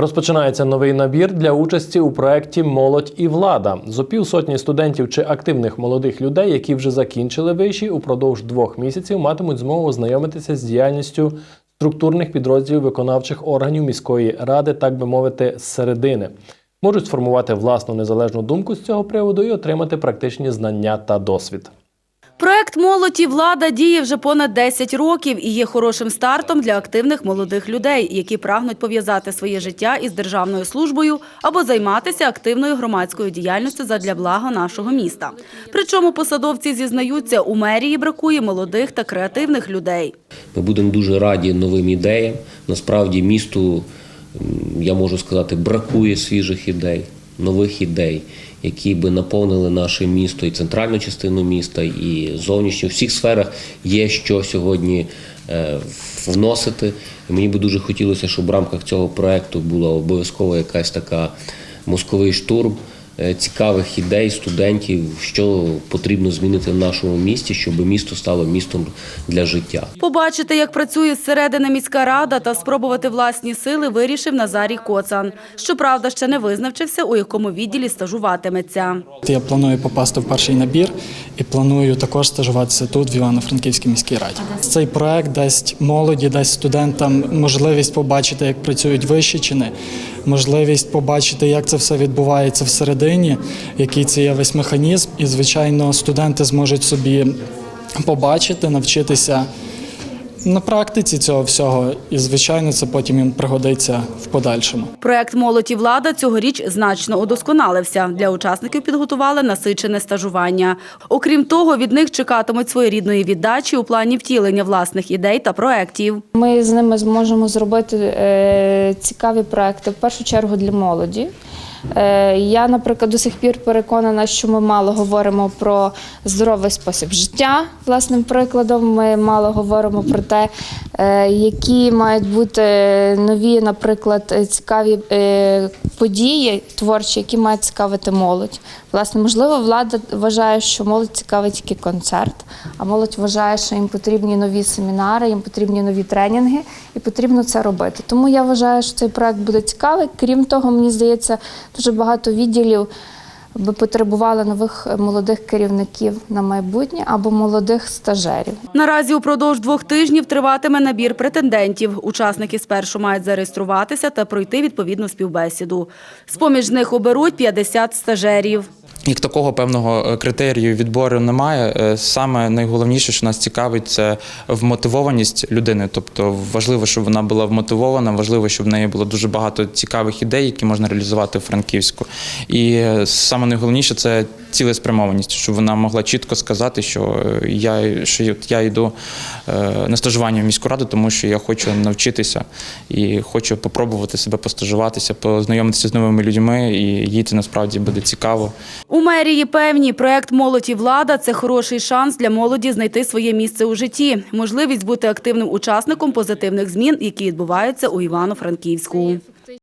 Розпочинається новий набір для участі у проєкті Молодь і влада. Зо півсотні студентів чи активних молодих людей, які вже закінчили виші, упродовж двох місяців матимуть змогу ознайомитися з діяльністю структурних підрозділів виконавчих органів міської ради, так би мовити, з середини. Можуть сформувати власну незалежну думку з цього приводу і отримати практичні знання та досвід. Проект «Молодь і влада діє вже понад 10 років і є хорошим стартом для активних молодих людей, які прагнуть пов'язати своє життя із державною службою або займатися активною громадською діяльністю задля блага нашого міста. Причому посадовці зізнаються, у мерії бракує молодих та креативних людей. Ми будемо дуже раді новим ідеям. Насправді місту, я можу сказати, бракує свіжих ідей, нових ідей, які би наповнили наше місто і центральну частину міста, і зовнішню. У всіх сферах є що сьогодні е, вносити. І мені би дуже хотілося, щоб в рамках цього проекту була обов'язково якась така мозковий штурм цікавих ідей студентів, що потрібно змінити в нашому місті, щоб місто стало містом для життя. Побачити, як працює зсередини міська рада та спробувати власні сили вирішив Назарій Коцан. Щоправда, ще не визначився, у якому відділі стажуватиметься. Я планую попасти в перший набір і планую також стажуватися тут, в Івано-Франківській міській раді. Цей проект дасть молоді, дасть студентам можливість побачити, як працюють вищі чини, можливість побачити, як це все відбувається всередині, який це є весь механізм. І, звичайно, студенти зможуть собі побачити, навчитися на практиці цього всього. І, звичайно, це потім їм пригодиться в подальшому. Проект «Молодь і влада» цьогоріч значно удосконалився. Для учасників підготували насичене стажування. Окрім того, від них чекатимуть своєрідної віддачі у плані втілення власних ідей та проєктів. Ми з ними зможемо зробити е, цікаві проекти в першу чергу для молоді. Е, Я, наприклад, до сих пір переконана, що ми мало говоримо про здоровий спосіб життя. Власним прикладом, ми мало говоримо про те, е, які мають бути нові, наприклад, цікаві е, події творчі, які мають цікавити молодь. Власне, можливо, влада вважає, що молодь цікавить тільки концерт, а молодь вважає, що їм потрібні нові семінари, їм потрібні нові тренінги, і потрібно це робити. Тому я вважаю, що цей проект буде цікавий. Крім того, мені здається, дуже багато відділів би потребували нових е, молодих керівників на майбутнє або молодих стажерів. Наразі упродовж двох тижнів триватиме набір претендентів. Учасники спершу мають зареєструватися та пройти відповідну співбесіду. З-поміж них оберуть 50 стажерів. Як такого певного е, критерію відбору немає. Е, Саме найголовніше, що нас цікавить, це вмотивованість людини. Тобто важливо, щоб вона була вмотивована, важливо, щоб в неї було дуже багато цікавих ідей, які можна реалізувати у Франківську. І е, саме найголовніше це цілеспрямованість, щоб вона могла чітко сказати, що е, я, що я йду е, на стажування в міську раду, тому що я хочу навчитися і хочу попробувати себе постажуватися, познайомитися з новими людьми, і їй це насправді буде цікаво. У мерії певні проект «Молодь і влада» – це хороший шанс для молоді знайти своє місце у житті, можливість бути активним учасником позитивних змін, які відбуваються у Івано-Франківську.